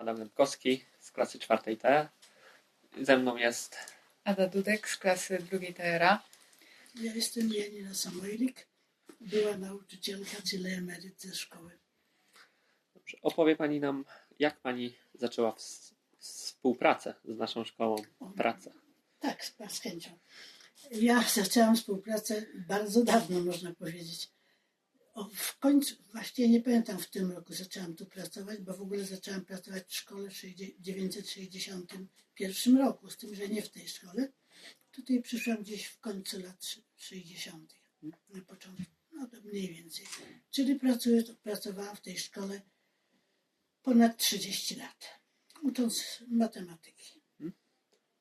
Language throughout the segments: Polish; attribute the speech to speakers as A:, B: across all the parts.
A: Adam Lempkowski z klasy czwartej T. Ze mną jest
B: Ada Dudek z klasy drugiej TRA.
C: Ja jestem Janina Samoilik, była nauczycielka, czyli emeryt ze szkoły.
A: Dobrze. Opowie Pani nam, jak Pani zaczęła współpracę z naszą szkołą, pracę.
C: Tak, z, z chęcią. Ja zaczęłam współpracę bardzo dawno, można powiedzieć. W końcu, właściwie nie pamiętam, w tym roku zaczęłam tu pracować, bo w ogóle zaczęłam pracować w szkole w 1961 roku, z tym, że nie w tej szkole. Tutaj przyszłam gdzieś w końcu lat 60. Na początku, no to mniej więcej. Czyli pracuję, pracowałam w tej szkole ponad 30 lat, ucząc matematyki.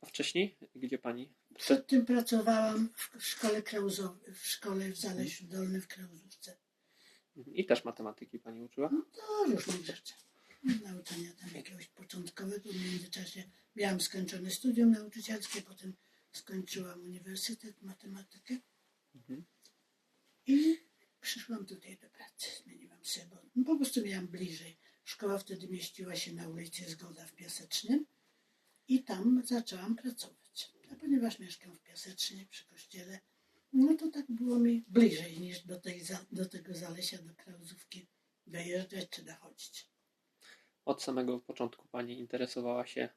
A: A wcześniej, gdzie Pani?
C: Przed tym pracowałam w szkole Krauzowej, w szkole w Zalesiu Dolnym w Krauzówce.
A: I też matematyki Pani uczyła?
C: No to różnych rzeczy. Nauczania tam jakiegoś początkowego. W międzyczasie miałam skończone studium nauczycielskie, potem skończyłam uniwersytet, matematykę
A: Mhm.
C: i przyszłam tutaj do pracy. Zmieniłam się, bo no po prostu miałam bliżej. Szkoła wtedy mieściła się na ulicy Zgoda w Piasecznym i tam zaczęłam pracować. A ponieważ mieszkam w Piasecznie przy kościele, no to tak było mi bliżej niż do, tej, do tego Zalesia, do Krauzówki dojeżdżać czy dochodzić.
A: Od samego początku Pani interesowała się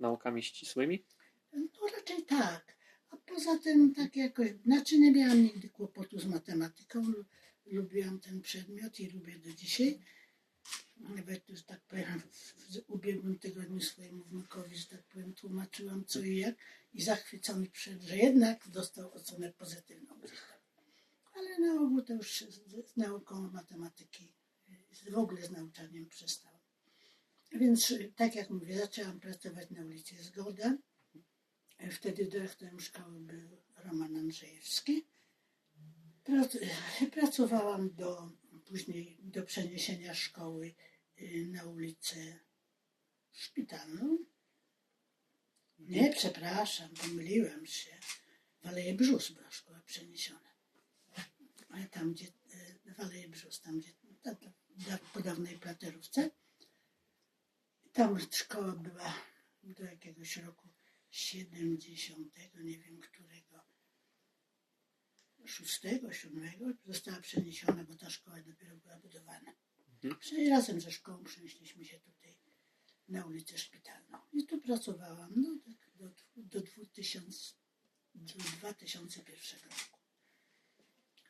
A: naukami ścisłymi?
C: No raczej tak. A poza tym tak jakoś, znaczy nie miałam nigdy kłopotu z matematyką. Lu- Lubiłam ten przedmiot i lubię do dzisiaj. Nawet, że tak powiem, w ubiegłym tygodniu swojemu wnukowi, że tak powiem, tłumaczyłam co i jak i zachwycony przyszedł, że jednak dostał ocenę pozytywną. Ale na ogół to już z, nauką matematyki, w ogóle z nauczaniem przestałam. Więc tak jak mówię, zaczęłam pracować na ulicy Zgoda. Wtedy dyrektorem szkoły był Roman Andrzejewski. Prac- Pracowałam do, później do przeniesienia szkoły y, na ulicę Szpitalną. Nie, przepraszam, pomyliłam się. W Aleje Brzus była szkoła przeniesiona. Ale tam, gdzie, y, w Aleje Brzus, tam, gdzie, ta- ta- da- po dawnej platerówce. Tam szkoła była do jakiegoś roku 70, nie wiem którego, 6, 7, została przeniesiona, bo ta szkoła dopiero była budowana.
A: Mhm.
C: Razem ze szkołą przenieśliśmy się tutaj na ulicę Szpitalną. I tu pracowałam no, tak do, do, 2000, do 2001 roku.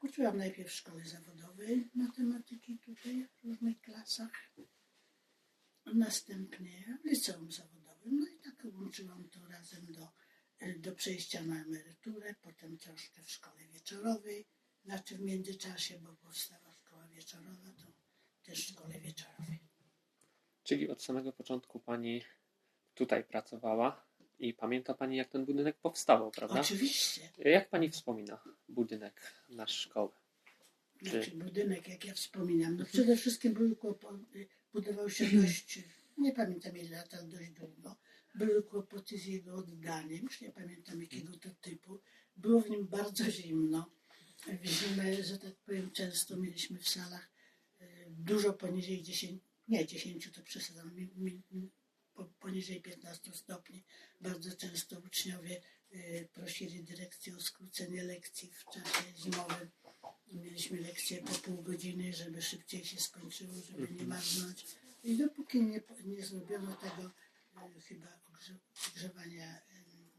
C: Uczyłam najpierw w szkole zawodowej matematyki tutaj w różnych klasach. Następnie w liceum zawodowym. No i tak łączyłam to razem do, do przejścia na emeryturę, potem troszkę w szkole wieczorowej, znaczy w międzyczasie, bo powstała szkoła wieczorowa, to też w szkole wieczorowej.
A: Czyli od samego początku Pani tutaj pracowała i pamięta Pani, jak ten budynek powstawał, prawda?
C: Oczywiście,
A: Jak Pani wspomina budynek nasz szkoły?
C: znaczy budynek, jak ja wspominam, no przede wszystkim kłopoty, budował się dość, nie pamiętam ile lat, ale dość długo. Były kłopoty z jego oddaniem, już nie pamiętam jakiego to typu. Było w nim bardzo zimno. W zimę, że tak powiem, często mieliśmy w salach e, dużo poniżej 10, nie 10 to przesadzam, poniżej 15 stopni. Bardzo często uczniowie e, prosili dyrekcję o skrócenie lekcji w czasie zimowym. Mieliśmy lekcje po pół godziny, żeby szybciej się skończyło, żeby nie marznąć. I dopóki nie, nie zrobiono tego e, chyba ogrzewania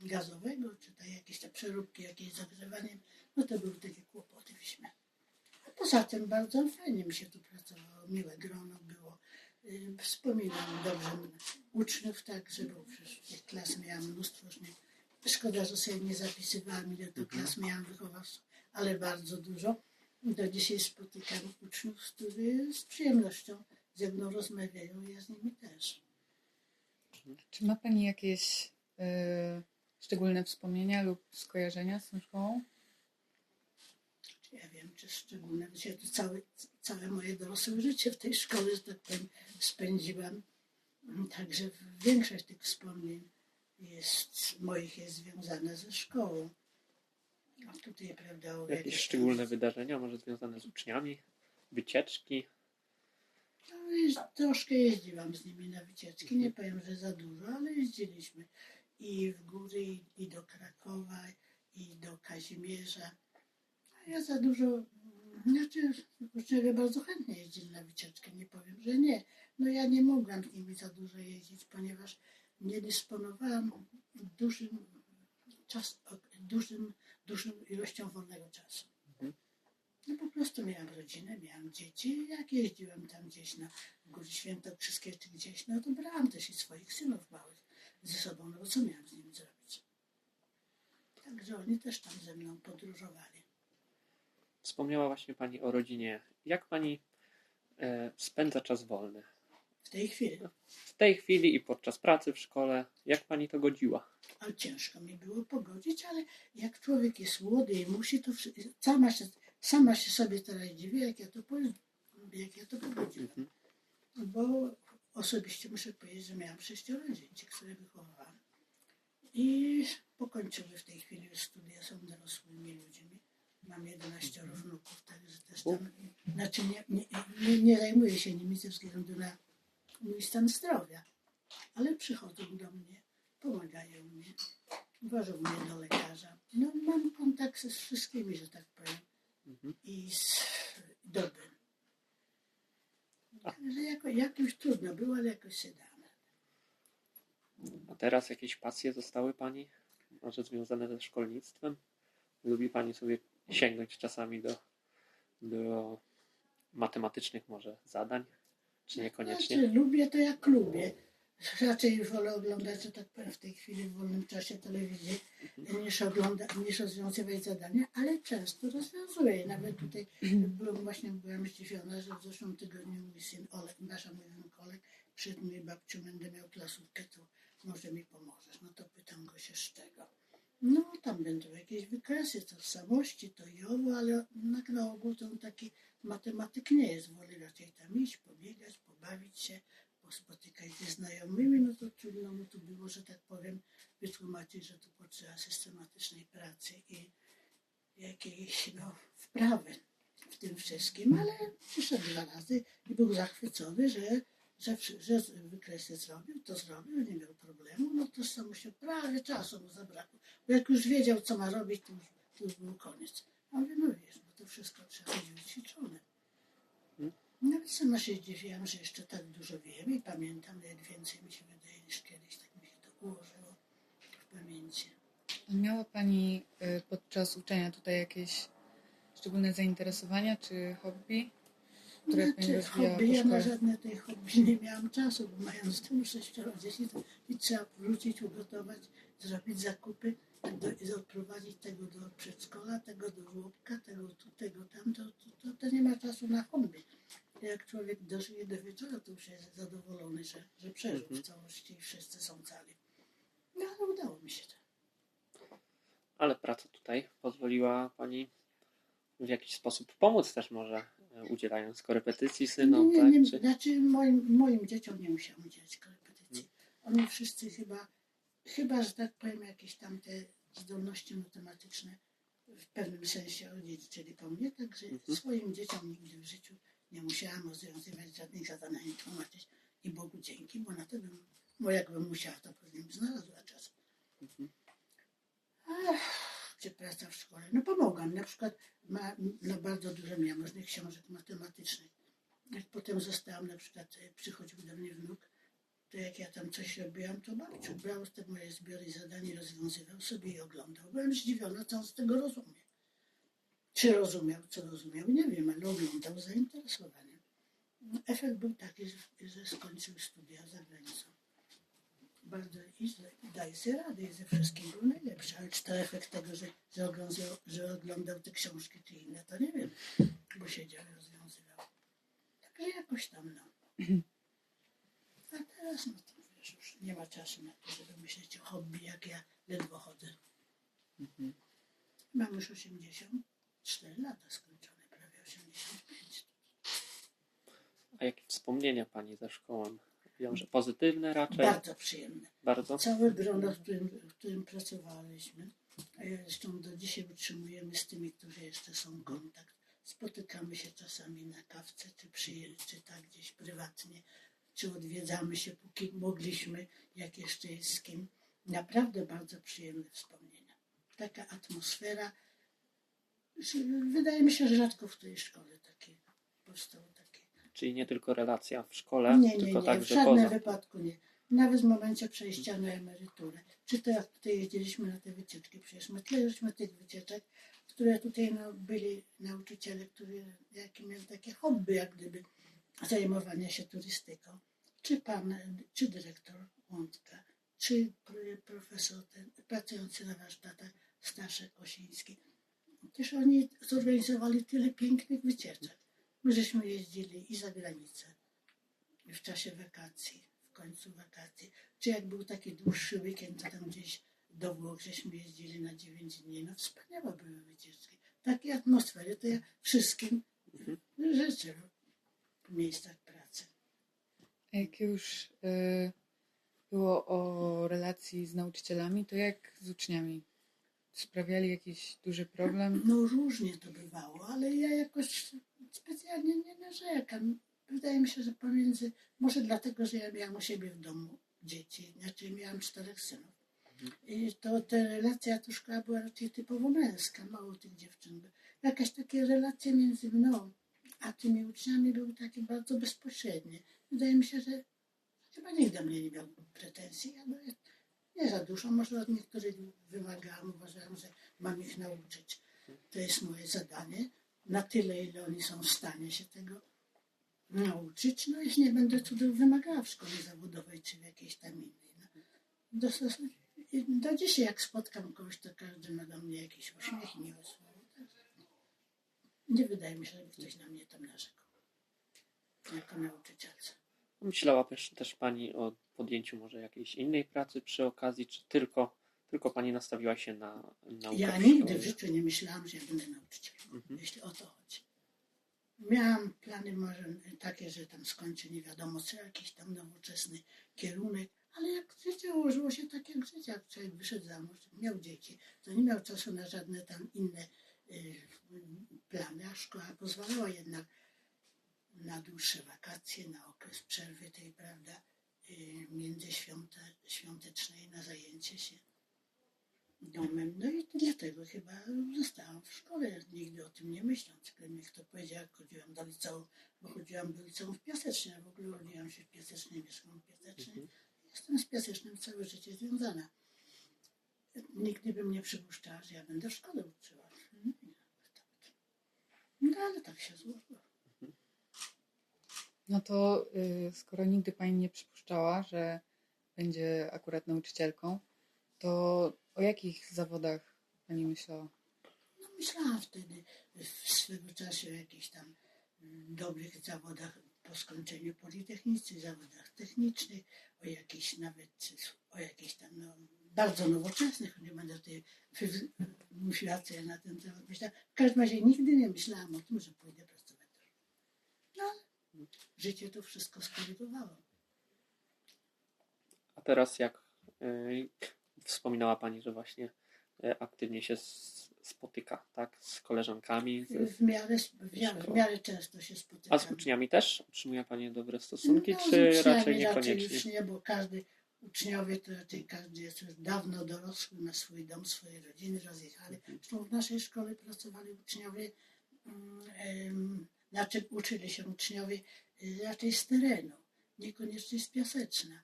C: gazowego, czy tak jakieś te przeróbki jakieś z ogrzewaniem, no to były takie kłopoty w. A poza tym bardzo fajnie mi się tu pracowało, miłe grono było. Wspominam dobrze uczniów, tak, że bo przecież klas miałam mnóstwo już nie, Szkoda, że sobie nie zapisywałam, ile to klas miałam wychowawców, ale bardzo dużo. Do dzisiaj spotykam uczniów, którzy z przyjemnością ze mną rozmawiają, ja z nimi też.
B: Czy ma Pani jakieś y, szczególne wspomnienia lub skojarzenia z tą szkołą?
C: Czy Ja wiem, czy szczególne, ja to całe, całe moje dorosłe życie w tej szkole, że tak powiem, spędziłam. Także większość tych wspomnień jest, moich jest związana ze szkołą. A tutaj, prawda,
A: Jakieś szczególne wydarzenia, może związane z uczniami, wycieczki?
C: No, troszkę jeździłam z nimi na wycieczki, nie powiem, że za dużo, ale jeździliśmy i w góry, i do Krakowa, i do Kazimierza. A ja za dużo, znaczy uczniowie bardzo chętnie jeździli na wycieczkę, nie powiem, że nie. No ja nie mogłam z nimi za dużo jeździć, ponieważ nie dysponowałam dużym, czas, dużym, dużym ilością wolnego czasu. No po prostu miałam rodzinę, miałam dzieci. Jak jeździłam tam gdzieś na Góry Świętokrzyskie czy gdzieś, no to brałam też i swoich synów małych ze sobą, no bo co miałam z nimi zrobić? Także oni też tam ze mną podróżowali.
A: Wspomniała właśnie Pani o rodzinie. Jak Pani e, spędza czas wolny?
C: W tej chwili.
A: W tej chwili i podczas pracy w szkole, jak Pani to godziła?
C: Ale ciężko mi było pogodzić, ale jak człowiek jest młody i musi, to sama się, sama się sobie teraz dziwię, jak ja to, po, jak ja to pogodziłam.
A: Mhm.
C: Bo osobiście muszę powiedzieć, że miałam sześcioro dzieci, które wychowałam. I pokończyły w tej chwili już studia, są dorosłymi ludźmi. Mam 11 wnuków, także też tam, znaczy nie, nie, nie, nie zajmuję się nimi ze względu na mój stan zdrowia, ale przychodzą do mnie, pomagają mi, wożą mnie do lekarza. No, mam kontakt z wszystkimi, że tak powiem,
A: Mhm.
C: i z dobrym. Także jako, jakoś trudno było, ale jakoś się dało.
A: A teraz jakieś pasje zostały Pani? Może związane ze szkolnictwem? Lubi Pani sobie sięgnąć czasami do, do matematycznych może zadań? Czy niekoniecznie?
C: Znaczy, lubię to jak lubię. Raczej wolę oglądać, że tak powiem, w tej chwili w wolnym czasie telewizję, niż, ogląda, niż rozwiązywać zadania, ale często rozwiązuję. Nawet tutaj byłem, właśnie byłam zdziwiona, że w zeszłym tygodniu mój syn Olek, nasza mój Olek, przed mnie babciu będę miał klasówkę, to może mi pomożesz. No to pytam go się z czego. No tam będą jakieś wykresy, tożsamości, to i owo, ale na, na ogół to on taki matematyk nie jest. Woli raczej tam iść, pobiegać, pobawić się, pospotykać ze znajomymi, no to trudno mu tu było, że tak powiem, wytłumaczyć, że tu potrzeba systematycznej pracy i jakiejś no, wprawy w tym wszystkim, ale przyszedł dwa razy i był zachwycony, że, że, że wykresy zrobił, to zrobił, nie miał problemu, no to samo się prawie czasu mu zabrakło, bo jak już wiedział, co ma robić, to już, to już był koniec. A mówię, no wiesz, no to wszystko trzeba być wyćwiczone. Nawet sama się zdziwiłam, że jeszcze tak dużo wiem i pamiętam, nawet więcej mi się wydaje niż kiedyś, tak mi się to ułożyło w pamięci.
B: Miała Pani y, podczas uczenia tutaj jakieś szczególne zainteresowania czy hobby, które Pani
C: Znaczy,
B: rozwijała
C: hobby, ja na żadne tej hobby nie miałam czasu, bo mając tylu sześcioro dzieci, to i trzeba wrócić, ugotować, zrobić zakupy, do, i odprowadzić tego do przedszkola, tego do żłobka, tego tu, tego tam, to, to, to, to nie ma czasu na hobby. Jak człowiek dożyje do wieczora, to już jest zadowolony, że, że przeżył
A: Mhm.
C: w całości i wszyscy są cali. No ale udało mi się to.
A: Ale praca tutaj pozwoliła Pani w jakiś sposób pomóc też może, e, udzielając korepetycji synom,
C: nie,
A: tak?
C: nie,
A: Czy...
C: Znaczy moim, moim dzieciom nie musiałam udzielać korepetycji. Oni wszyscy chyba, chyba, że tak powiem, jakieś tam te zdolności matematyczne w pewnym sensie odziedziczyli po mnie, także
A: Mhm.
C: swoim dzieciom nigdy w życiu nie musiałam rozwiązywać żadnych zadań ani tłumaczyć. I Bogu dzięki, bo na to bym, bo jakbym musiała, to pewnie bym znalazła czas.
A: Mhm.
C: Ach, czy praca w szkole? No pomogłam. Na przykład ma, no bardzo dużo miałam różnych książek matematycznych. Jak potem zostałam, na przykład e, przychodził do mnie wnuk, to jak ja tam coś robiłam, to babciu brał te moje zbiory zadań i rozwiązywał sobie i oglądał. Byłem zdziwiona, co on z tego rozumie. Czy rozumiał, co rozumiał, nie wiem, ale oglądał z zainteresowaniem. No, efekt był taki, że, że skończył studia za granicą. Bardzo i źle. Daje sobie radę i ze wszystkim był najlepszy. Ale czy to efekt tego, że, że, oglądał, że oglądał te książki czy inne, to nie wiem, bo siedział i rozwiązywał. Także jakoś tam, no. A teraz, no to wiesz, już nie ma czasu na to, żeby myśleć o hobby, jak ja ledwo chodzę.
A: Mhm.
C: Mam już 84 lata skończone, prawie 85.
A: A jakie wspomnienia Pani ze szkołą? Wiem, że pozytywne raczej.
C: Bardzo przyjemne.
A: Bardzo.
C: Całe grono, w którym, w którym pracowaliśmy, a ja zresztą do dzisiaj utrzymujemy z tymi, którzy jeszcze są kontakt. spotykamy się czasami na kawce, czy, przy, czy tak gdzieś prywatnie, czy odwiedzamy się, póki mogliśmy, jak jeszcze jest z kim. Naprawdę bardzo przyjemne wspomnienia. Taka atmosfera, wydaje mi się, że rzadko w tej szkole takie powstało takie.
A: Czyli nie tylko relacja w szkole,
C: Nie, nie,
A: tylko
C: nie, w
A: także
C: żadnym
A: poza.
C: wypadku nie. Nawet w momencie przejścia na emeryturę. Czy to jak tutaj jeździliśmy na te wycieczki, przecież my tyle żeśmy tych wycieczek, które tutaj no, byli nauczyciele, którzy jakie mieli takie hobby, jak gdyby zajmowania się turystyką. Czy pan, czy dyrektor Łądka, czy pro- profesor ten, pracujący na warsztatach Staszek Osiński. Przecież oni zorganizowali tyle pięknych wycieczek. My żeśmy jeździli i za granicę, i w czasie wakacji, w końcu wakacji. Czy jak był taki dłuższy weekend, to tam gdzieś do Włoch żeśmy jeździli na 9 dni. No wspaniałe były wycieczki. Takiej atmosfery to ja wszystkim życzę w miejscach pracy.
B: Jak już y, było o relacji z nauczycielami, to jak z uczniami? Sprawiali jakiś duży problem?
C: No różnie to bywało, ale ja jakoś specjalnie nie narzekam. Wydaje mi się, że pomiędzy, może dlatego, że ja miałam u siebie w domu dzieci, znaczy miałam czterech synów. I to ta relacja, to szkoła była raczej typowo męska, mało tych dziewczyn. Jakaś takie relacje między mną a tymi uczniami były takie bardzo bezpośrednie. Wydaje mi się, że chyba nikt do mnie nie miał pretensji, ale nie za dużo. Może od niektórych wymagałam, uważałam, że mam ich nauczyć. To jest moje zadanie. Na tyle, ile oni są w stanie się tego nauczyć. No i nie będę cudów wymagała w szkole zawodowej czy w jakiejś tam innej. No. Do, dzisiaj, jak spotkam kogoś, to każdy ma do mnie jakiś uśmiech i. Także Nie wydaje mi się, żeby ktoś na mnie tam narzekał. Jako nauczycielce.
A: Myślała też, też Pani o podjęciu może jakiejś innej pracy przy okazji, czy tylko, tylko Pani nastawiła się na naukę
C: Ja nigdy w życiu nie myślałam, że ja będę nauczycielem,
A: Mhm.
C: jeśli o to chodzi. Miałam plany może takie, że tam skończę nie wiadomo co, jakiś tam nowoczesny kierunek, ale jak życie ułożyło się tak jak życie, jak człowiek wyszedł za mąż, miał dzieci, to nie miał czasu na żadne tam inne y, plany, a szkoła pozwalała jednak na dłuższe wakacje, na okres przerwy tej, prawda, międzyświątecznej na zajęcie się domem. No i dlatego chyba zostałam w szkole, nigdy o tym nie myśląc. Gdyby mi kto powiedział, jak chodziłam do liceum, bo chodziłam do liceum w Piasecznie, w ogóle urodziłam się w Piasecznie, mieszkam w Piasecznie.
A: Mhm.
C: Jestem z Piasecznym całe życie związana. Nigdy bym nie przypuszczała, że ja będę w szkole uczyła. No ale tak się złożyło.
B: No to y, skoro nigdy pani nie przypuszczała, że będzie akurat nauczycielką, to o jakich zawodach pani myślała?
C: No, myślałam wtedy w swego czasu o jakichś tam mm, dobrych zawodach po skończeniu Politechnicy, zawodach technicznych, o jakichś nawet, o jakichś tam no, bardzo nowoczesnych, nie będę tutaj mówiła, co ja na ten temat myślałam. W każdym razie nigdy nie myślałam o tym, że pójdę pracować. No życie to wszystko skorygowało.
A: A teraz jak y, wspominała Pani, że właśnie y, aktywnie się spotyka, tak, z koleżankami, z,
C: W miarę, w miarę, w miarę często się spotykam.
A: a z uczniami też utrzymuje Pani dobre stosunki,
C: No,
A: czy raczej
C: Raczej
A: niekoniecznie?
C: już nie, bo każdy uczniowie to raczej każdy jest już dawno dorosły, ma swój dom, swoje rodziny, rozjechali.
A: Mhm.
C: Zresztą w naszej szkole pracowali uczniowie, mm, em, znaczy uczyli się uczniowie raczej z terenu, niekoniecznie z Piaseczna,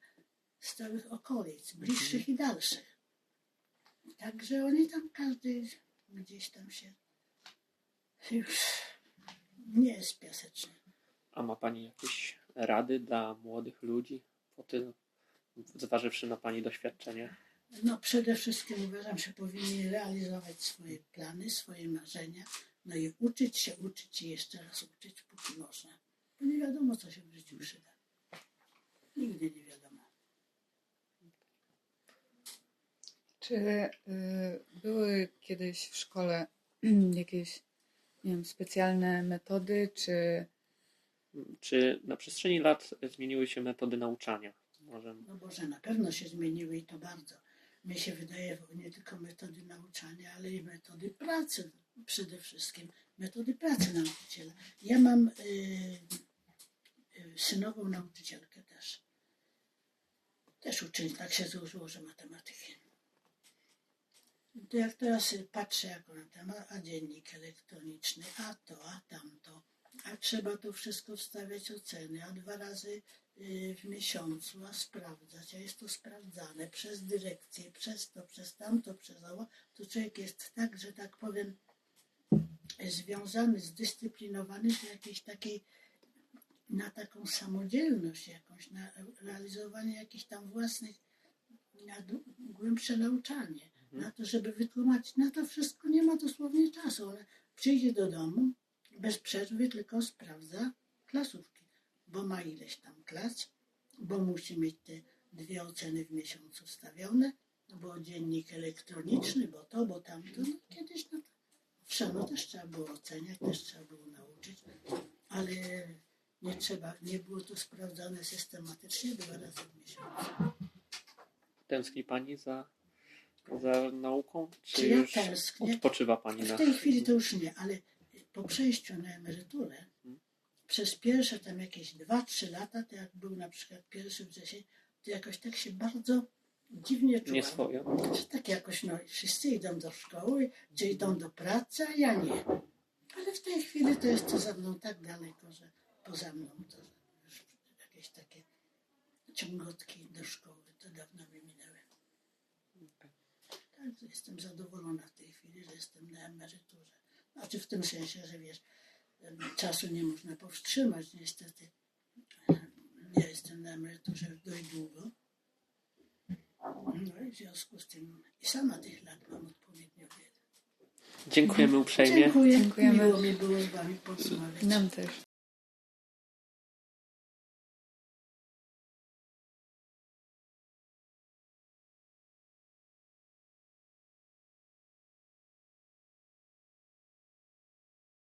C: z całych okolic, bliższych i dalszych. Także oni tam każdy gdzieś tam się już nie jest piaseczny.
A: A ma Pani jakieś rady dla młodych ludzi, po tym, zważywszy na Pani doświadczenie?
C: No przede wszystkim uważam, że powinni realizować swoje plany, swoje marzenia, no i uczyć się, uczyć i jeszcze raz uczyć, póki można. Bo nie wiadomo, co się w życiu przyda. Nigdy nie wiadomo.
B: Czy y, były kiedyś w szkole jakieś, nie wiem, specjalne metody, czy
A: Czy na przestrzeni lat zmieniły się metody nauczania? Może
C: No Boże, na pewno się zmieniły i to bardzo. mi się wydaje, nie tylko metody nauczania, ale i metody pracy przede wszystkim. Metody pracy nauczyciela. Ja mam y, y, synową nauczycielkę też. Też uczyć, tak się złożyło, że matematyki. To jak teraz patrzę, jak ona tam, a, a dziennik elektroniczny, a to, a tamto, a trzeba to wszystko wstawiać oceny, a dwa razy y, w miesiącu, a sprawdzać, a jest to sprawdzane przez dyrekcję, przez to, przez tamto, przez owo, to człowiek jest tak, że tak powiem, związany, zdyscyplinowany do jakiejś takiej, na taką samodzielność jakąś, na realizowanie jakichś tam własnych, na głębsze nauczanie, na to, żeby wytłumaczyć, na to wszystko nie ma dosłownie czasu. Ona przyjdzie do domu, bez przerwy tylko sprawdza klasówki, bo ma ileś tam klas, bo musi mieć te dwie oceny w miesiącu wstawione, bo dziennik elektroniczny, bo to, bo tamto. No, kiedyś no, to Trzeba też trzeba było oceniać, też trzeba było nauczyć, ale nie trzeba, nie było to sprawdzane systematycznie dwa razy w miesiącu.
A: Tęskni pani za, za nauką? Czy,
C: Czy ja
A: już
C: tęsknię?
A: odpoczywa pani
C: W
A: na...
C: tej chwili to już nie, ale po przejściu na emeryturę przez pierwsze tam jakieś 2-3 lata, to jak był na przykład pierwszy wrzesień, to jakoś tak się bardzo dziwnie czułam.
A: Nie swoje.
C: Że tak jakoś, no, wszyscy idą do szkoły, czy idą do pracy, a ja nie. Ale w tej chwili to jest to za mną tak daleko, że poza mną to już jakieś takie ciągotki do szkoły, to dawno mi minęły. Jestem zadowolona w tej chwili, że jestem na emeryturze. Znaczy w tym sensie, że wiesz, czasu nie można powstrzymać, niestety. Nie jestem na emeryturze już dość długo. No i w związku z tym i sama tych lat mam odpowiednio wiele.
A: Dziękujemy uprzejmie.
C: Dziękuję.
B: Dziękujemy.
C: Miło mi było z Wami porozmawiać.
B: Nam też.